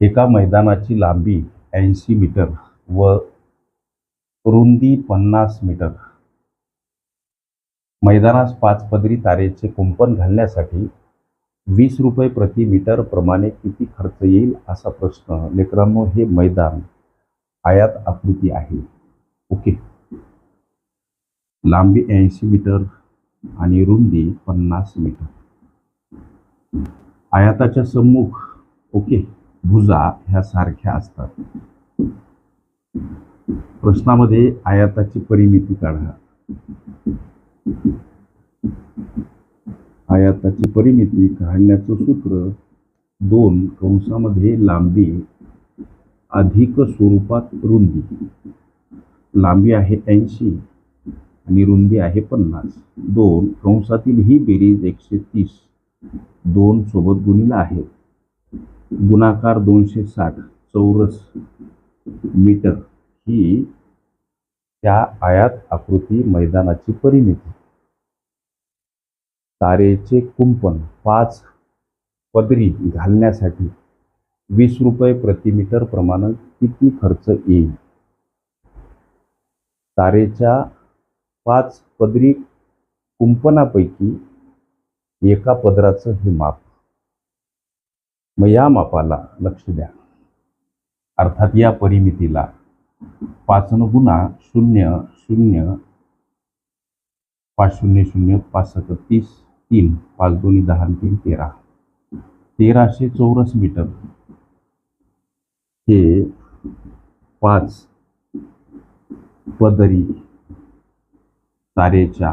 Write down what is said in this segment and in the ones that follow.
एका मैदानाची लांबी ऐंशी मीटर व रुंदी पन्नास मीटर. मैदानास पाच पदरी तारेचे कुंपण घालण्यासाठी वीस रुपये प्रति मीटर प्रमाणे किती खर्च येईल असा प्रश्न लेकरांनो हे मैदान आयात आकृती आहे. ओके. लांबी ऐंशी मीटर आणि रुंदी पन्नास मीटर. आयाताच्या सम्मुख ओके भुजा ह्या सारख्या असतात. प्रश्नामध्ये आयाताची परिमिती काढा. आयाताची परिमिती काढण्याचं सूत्र दोन कंसामध्ये लांबी अधिक स्वरूपात रुंदी. लांबी आहे ऐंशी आणि रुंदी आहे पन्नास. दोन कंसातील ही बेरीज एकशे तीस. दोन सोबत गुणिला आहेत. गुणाकार दोनशे साठ चौरस मीटर ही त्या आयात आकृती मैदानाची परिमिती. तारेचे कुंपण पाच पदरी घालण्यासाठी वीस रुपये प्रति मीटर प्रमाणे किती खर्च येईल? तारेच्या पाच पदरी कुंपणापैकी एका पदराचं हे माप. मग या मापाला लक्ष द्या. अर्थात या परिमितीला पाचन गुणा शून्य शून्य पाच शून्य शून्य पाच तीस तीन पाच दोन्ही दहा तीन तेरा. तेराशे चौरस मीटर हे पाच पदरी तारेच्या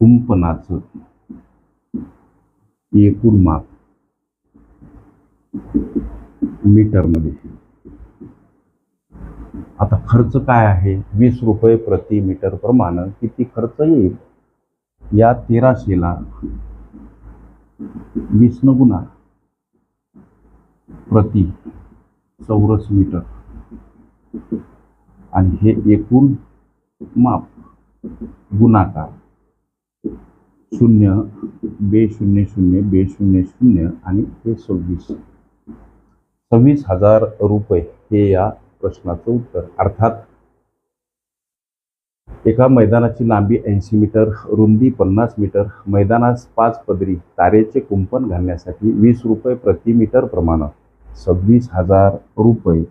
कुंपणाचं एकूण माप मीटरमध्ये. आता खर्च काय आहे? वीस रुपये प्रति मीटर प्रमाणे किती खर्च येईल? या तेराशेला वीस न गुणा प्रति चौरस मीटर. आणि हे एकूण माप गुणाकार शून्य बे शून्य शून्य बे शून्य शून्य आणि हे सव्वीस. सव्वीस हजार रुपये हे या प्रश्नाचं उत्तर. अर्थात एका मैदानाची लांबी ऐंशी मीटर रुंदी पन्नास मीटर मैदानास पाच पदरी तारेचे कुंपण घालण्यासाठी वीस रुपये प्रति मीटर प्रमाण. सव्वीस हजार रुपये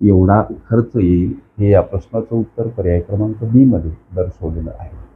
एवढा खर्च येईल हे या प्रश्नाचं उत्तर पर्याय क्रमांक बी मध्ये दर्शवलेलं आहे.